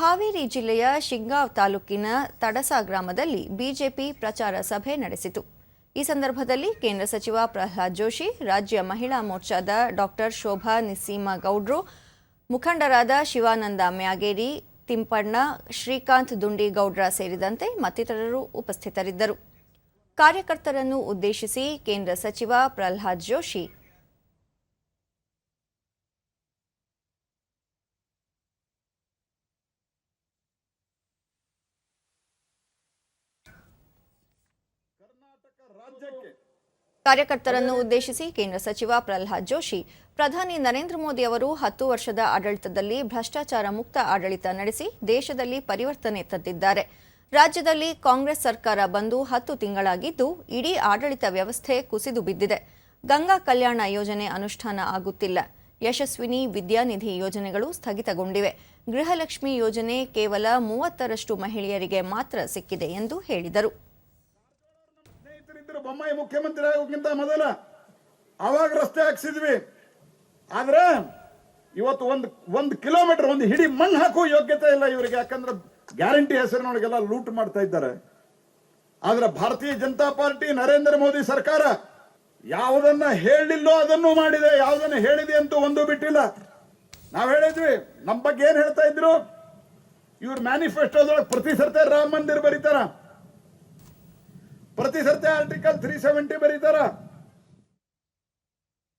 ಹಾವೇರಿ ಜಿಲ್ಲೆಯ ಶಿಂಗಾವ್ ತಾಲೂಕಿನ ತಡಸಾ ಗ್ರಾಮದಲ್ಲಿ ಬಿಜೆಪಿ ಪ್ರಚಾರ ಸಭೆ ನಡೆಸಿತು. ಈ ಸಂದರ್ಭದಲ್ಲಿ ಕೇಂದ್ರ ಸಚಿವ ಪ್ರಹ್ಲಾದ್ ಜೋಶಿ, ರಾಜ್ಯ ಮಹಿಳಾ ಮೋರ್ಚಾದ ಡಾಕ್ಟರ್ ಶೋಭಾ ನಿಸ್ಸೀಮ ಗೌಡ್ರು, ಮುಖಂಡರಾದ ಶಿವಾನಂದ ಮ್ಯಾಗೇರಿ ತಿಂಪಣ್ಣ ಶ್ರೀಕಾಂತ್ ದುಂಡಿಗೌಡ್ರ ಸೇರಿದಂತೆ ಮತ್ತಿತರರು ಉಪಸ್ಥಿತರಿದ್ದರು. ಕಾರ್ಯಕರ್ತರನ್ನು ಉದ್ದೇಶಿಸಿ ಕೇಂದ್ರ ಸಚಿವ ಪ್ರಹ್ಲಾದ್ ಜೋಶಿ ಕಾರ್ಯಕರ್ತರನ್ನು ಉದ್ದೇಶಿಸಿ ಕೇಂದ್ರ ಸಚಿವ ಪ್ರಹ್ಲಾದ್ ಜೋಶಿ, ಪ್ರಧಾನಿ ನರೇಂದ್ರ ಮೋದಿ ಅವರು ಹತ್ತು ವರ್ಷದ ಆಡಳಿತದಲ್ಲಿ ಭ್ರಷ್ಟಾಚಾರ ಮುಕ್ತ ಆಡಳಿತ ನಡೆಸಿ ದೇಶದಲ್ಲಿ ಪರಿವರ್ತನೆ ತಂದಿದ್ದಾರೆ ರಾಜ್ಯದಲ್ಲಿ ಕಾಂಗ್ರೆಸ್ ಸರ್ಕಾರ ಬಂದು ಹತ್ತು ತಿಂಗಳಾಗಿದ್ದು, ಇಡೀ ಆಡಳಿತ ವ್ಯವಸ್ಥೆ ಕುಸಿದು ಬಿದ್ದಿದೆ. ಗಂಗಾ ಕಲ್ಯಾಣ ಯೋಜನೆ ಅನುಷ್ಠಾನ ಆಗುತ್ತಿಲ್ಲ. ಯಶಸ್ವಿನಿ ವಿದ್ಯಾನಿಧಿ ಯೋಜನೆಗಳು ಸ್ಥಗಿತಗೊಂಡಿವೆ. ಗೃಹಲಕ್ಷ್ಮಿ ಯೋಜನೆ ಕೇವಲ ಮೂವತ್ತರಷ್ಟು ಮಹಿಳೆಯರಿಗೆ ಮಾತ್ರ ಸಿಕ್ಕಿದೆ ಎಂದು ಹೇಳಿದರು. ಸ್ನೇಹಿತರಿದ್ದರು ಬೊಮ್ಮಾಯಿ ಮುಖ್ಯಮಂತ್ರಿ ಆಗೋಕ್ಕಿಂತ ಮೊದಲ ಅವಾಗ ರಸ್ತೆ ಹಾಕ್ಸಿದ್ವಿ. ಆದ್ರೆ ಇವತ್ತು ಒಂದು, ಒಂದ್ ಕಿಲೋಮೀಟರ್ ಒಂದು ಹಿಡಿ ಮಣ್ಣು ಹಾಕುವ ಯೋಗ್ಯತೆ ಇಲ್ಲ ಇವರಿಗೆ. ಯಾಕಂದ್ರೆ ಗ್ಯಾರಂಟಿ ಹೆಸರಿನೊಳಗೆಲ್ಲ ಲೂಟ್ ಮಾಡ್ತಾ ಇದ್ದಾರೆ. ಆದ್ರೆ ಭಾರತೀಯ ಜನತಾ ಪಾರ್ಟಿ ನರೇಂದ್ರ ಮೋದಿ ಸರ್ಕಾರ ಯಾವುದನ್ನ ಹೇಳಿಲ್ಲೋ ಅದನ್ನು ಮಾಡಿದೆ. ಯಾವುದನ್ನ ಹೇಳಿದೆ ಅಂತೂ ಒಂದು ಬಿಟ್ಟಿಲ್ಲ. ನಾವ್ ಹೇಳಿದ್ವಿ ನಮ್ಮ ಬಗ್ಗೆ ಏನ್ ಹೇಳ್ತಾ ಇದ್ರು? ಇವ್ರ ಮ್ಯಾನಿಫೆಸ್ಟೋದೊಳಗೆ ಪ್ರತಿ ಸರ್ತೆ ರಾಮ ಮಂದಿರ್ ಬರೀತಾರ. ಪ್ರತಿ ಸರ್ತಿ ಆರ್ಟಿಕಲ್ ತ್ರೀ ಸೆವೆಂಟಿ ಬರೀತಾರ.